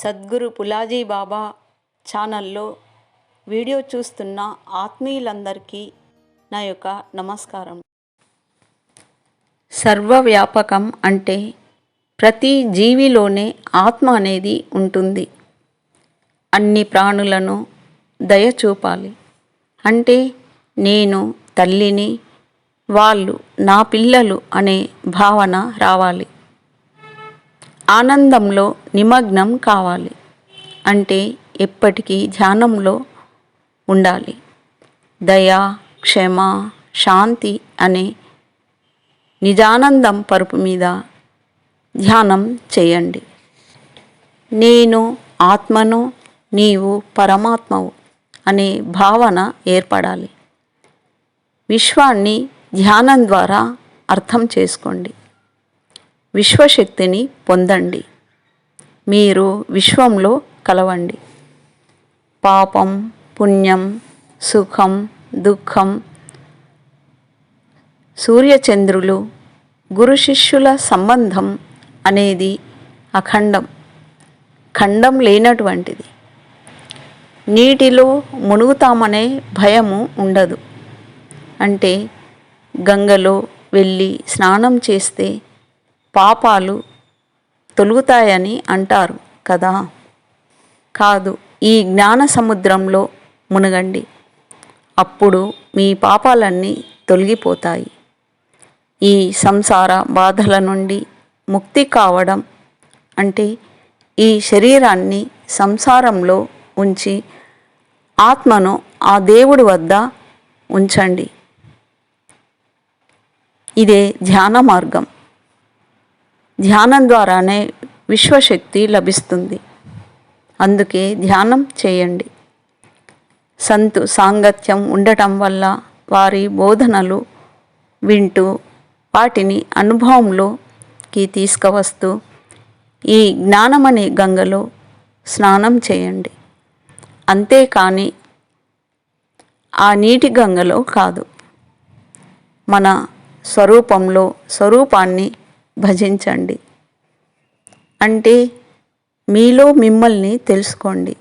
సద్గురు పులాజీ బాబా ఛానల్లో వీడియో చూస్తున్న ఆత్మీయులందరికీ నా యొక్క నమస్కారం. సర్వవ్యాపకం అంటే ప్రతి జీవిలోనే ఆత్మ అనేది ఉంటుంది. అన్ని ప్రాణులను దయ చూపాలి. అంటే నేను తల్లిని వాళ్ళు నా పిల్లలు అనే భావన రావాలి. ఆనందంలో నిమగ్నం కావాలి అంటే ఎప్పటికీ ధ్యానంలో ఉండాలి. దయ క్షమ శాంతి అనే నిజానందం పరుపు మీద ధ్యానం చేయండి. నేను ఆత్మను నీవు పరమాత్మవు అనే భావన ఏర్పడాలి. విశ్వాన్ని ధ్యానం ద్వారా అర్థం చేసుకోండి. విశ్వశక్తిని పొందండి. మీరు విశ్వంలో కలవండి. పాపం పుణ్యం సుఖం దుఃఖం సూర్యచంద్రులు గురు శిష్యుల సంబంధం అనేది అఖండం. ఖండం లేనటువంటిది. నీటిలో మునుగుతామనే భయము ఉండదు. అంటే గంగలో వెళ్ళి స్నానం చేస్తే పాపాలు తొలుగుతాయని అంటారు కదా? కాదు ఈ జ్ఞాన సముద్రంలో మునగండి. అప్పుడు మీ పాపాలన్నీ తొలగిపోతాయి. ఈ సంసార బాధల నుండి ముక్తి కావడం అంటే ఈ శరీరాన్ని సంసారంలో ఉంచి ఆత్మను ఆ దేవుడి వద్ద ఉంచండి. ఇదే ధ్యాన మార్గం. ధ్యానం ద్వారానే విశ్వశక్తి లభిస్తుంది. అందుకే ధ్యానం చేయండి. సంతు సాంగత్యం ఉండటం వల్ల వారి బోధనలు వింటూ వాటిని అనుభవంలోకి తీసుకువస్తూ ఈ జ్ఞానమనే గంగలో స్నానం చేయండి. అంతేకాని ఆ నీటి గంగలో కాదు. మన స్వరూపంలో స్వరూపాన్ని భజించండి. అంటే మీలో మిమ్మల్ని తెలుసుకోండి.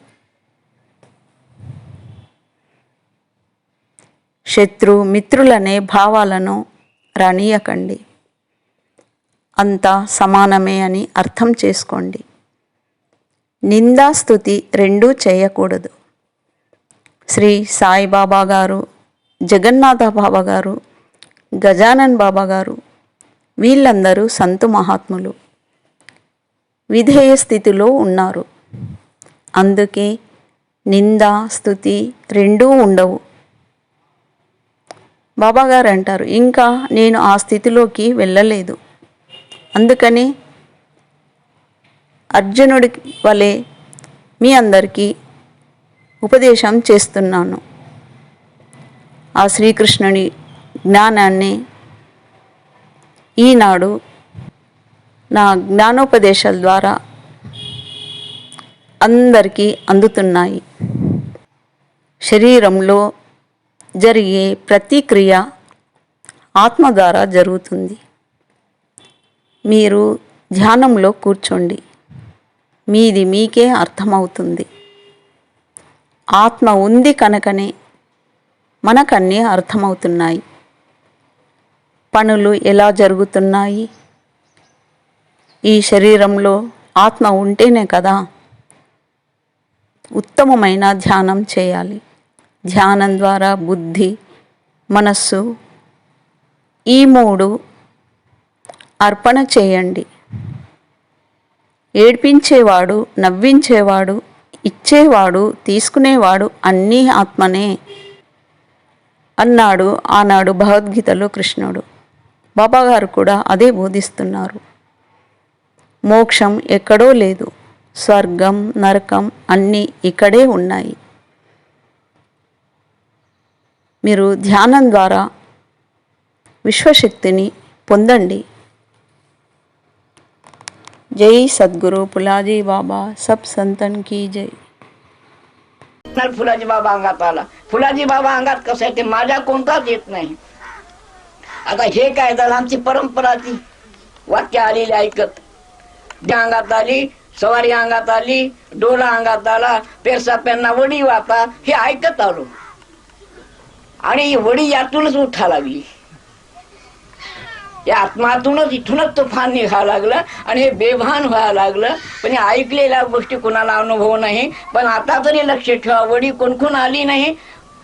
శత్రు మిత్రులనే భావాలను రానియకండి. అంతా సమానమే అని అర్థం చేసుకోండి. నిందాస్తుతి రెండూ చేయకూడదు. శ్రీ సాయిబాబా గారు జగన్నాథ బాబా గారు గజానన్ బాబా గారు వీళ్ళందరూ సంతు మహాత్ములు. విధేయ స్థితిలో ఉన్నారు. అందుకే నింద స్థుతి రెండూ ఉండవు. బాబాగారు అంటారు ఇంకా నేను ఆ స్థితిలోకి వెళ్ళలేదు. అందుకని అర్జునుడి వలె మీ అందరికీ ఉపదేశం చేస్తున్నాను. ఆ శ్రీకృష్ణుని జ్ఞానాన్ని ఈనాడు నా జ్ఞానోపదేశాల ద్వారా అందరికీ అందుతున్నాయి. శరీరంలో జరిగే ప్రతిక్రియ ఆత్మ ద్వారా జరుగుతుంది. మీరు ధ్యానంలో కూర్చోండి. మీది మీకే అర్థమవుతుంది. ఆత్మ ఉంది కనుకనే మనకన్నీ అర్థమవుతున్నాయి. పనులు ఎలా జరుగుతున్నాయి? ఈ శరీరంలో ఆత్మ ఉంటేనే కదా ఉత్తమమైన ధ్యానం చేయాలి. ధ్యానం ద్వారా బుద్ధి మనస్సు ఈ మూడు అర్పణ చేయండి. ఏడ్పించేవాడు నవ్వించేవాడు ఇచ్చేవాడు తీసుకునేవాడు అన్నీ ఆత్మనే అన్నాడు ఆనాడు భగవద్గీతలో కృష్ణుడు. బాబాగారు కూడా అదే బోధిస్తున్నారు మోక్షం ఎక్కడో లేదు స్వర్గం నరకం అన్నీ ఇక్కడే ఉన్నాయి మీరు ధ్యానం ద్వారా విశ్వశక్తిని పొందండి జై సద్గురు పులాజీ బాబా సబ్ సంతన్ की जय नाही फुलाजी बाबा अंगात आला फुलाजी बाबा अंगात कसं आहे ते माझ्या कोणताच येत नाही आता हे काय झालं? आमची परंपरा ती. वाक्य आलेली ऐकत. ज्या अंगात आली सवारी अंगात आली डोला अंगात आला पेरसा पेन्ना वडी वाता हे ऐकत आलो. आणि वडी यातूनच उठा लागली. या आत्मातूनच इथूनच तुफान निघायला लागलं आणि हे बेभान व्हायला लागलं. पण ऐकलेल्या गोष्टी कुणाला अनुभव नाही. पण आता तरी लक्ष ठेवा वडी कोणकोण आली नाही.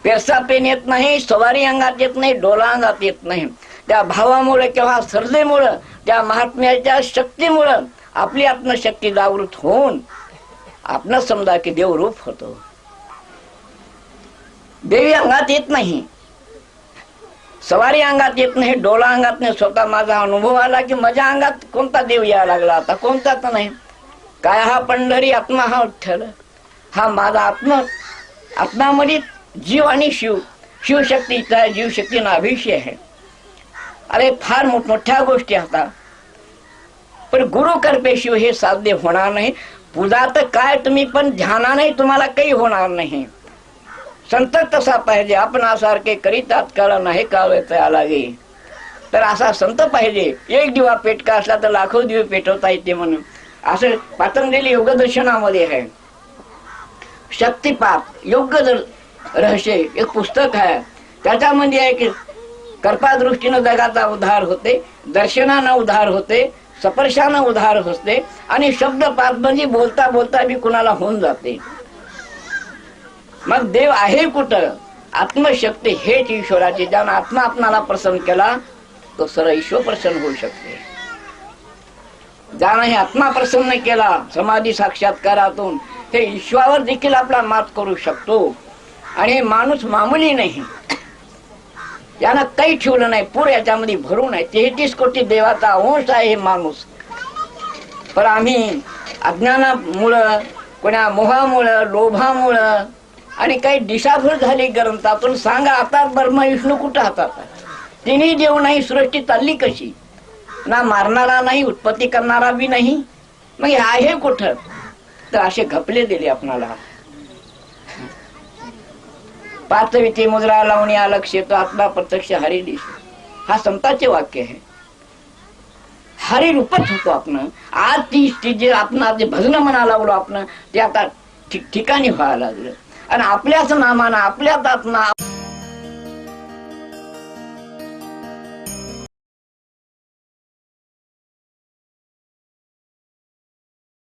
पेरसा पेन येत नाही सवारी अंगात येत नाही डोला अंगात येत नाही. त्या भावामुळे किंवा श्रद्धेमुळं त्या महात्म्याच्या शक्तीमुळं आपली आत्मशक्ती जागृत होऊन आपण समजा की देवरूप होतो. देवी अंगात येत नाही. सवारी अंगात येत नाही डोला अंगात नाही. स्वतः माझा अनुभव आला की माझ्या अंगात कोणता देव यायला लागला? आता कोणता तर नाही. काय हा पंढरी आत्मा हा विठ्ठल हा माझा आत्मा आत्मामध्ये जीव आणि शिव. शिवशक्तीचा जीवशक्तीनं अभिषय आहे. अरे फार मोठमोठ्या गोष्टी आता. पण गुरु कर्पेशिव हे साध्य होणार नाही. पूजा तर काय तुम्ही पण ध्यानाने तुम्हाला काही होणार नाही. संत तसा पाहिजे आपणासारखे करीतात तात्काळ नाही कावता लागे तर असा संत पाहिजे एक दिवा पेटका असला तर लाखो दिवे पेटवता येते म्हणून. असं पातंजली योगदर्शनामध्ये आहे. शक्तिपात योग्य रहस्य एक पुस्तक आहे. त्याच्यामध्ये आहे की कृपादृष्टीनं जगाचा उद्धार होते दर्शनानं उद्धार होते स्पर्शानं उद्धार होते आणि शब्द म्हणजे बोलता बोलता बी कुणाला होऊन जाते. मग देव आहे कुठं? आत्मशक्ती हेच ईश्वराची. ज्यानं आत्मा आपणाला प्रसन्न केला तो सर ईश्वर प्रसन्न होऊ शकते. ज्यानं हे आत्मा प्रसन्न केला समाधी साक्षात्कारातून हे ईश्वरावर देखील आपला मात करू शकतो. आणि हे माणूस मामुली नाही. यानं काही ठेवलं नाही. पूर याच्यामध्ये भरून आहे. तेहतीस कोटी देवाचा अंश आहे हे माणूस. पण आम्ही अज्ञानामुळं कोणा मोहामुळं लोभामुळं आणि काही दिशाभूल झाली ग्रंथातून सांगा आता ब्रह्मा विष्णू कुठं हातात तिन्ही देव नाही सृष्टी चालली कशी? ना मारणारा नाही उत्पत्ती करणारा बी नाही. मग हे आहे कुठं? तर असे घपले दिले आपणाला. पाच विथे मुद्रा लावणी आलक्ष तो आत्मा प्रत्यक्ष हरी दिस. हा संताचे वाक्य आहे. हरी रूपच होतो आपण. आज ती ती जे आपण आज जे भजन म्हणा लागलो आपण ते आता ठिकठिकाणी व्हायला लागलं. आणि आपल्याच नामानं आपल्याच आत्मा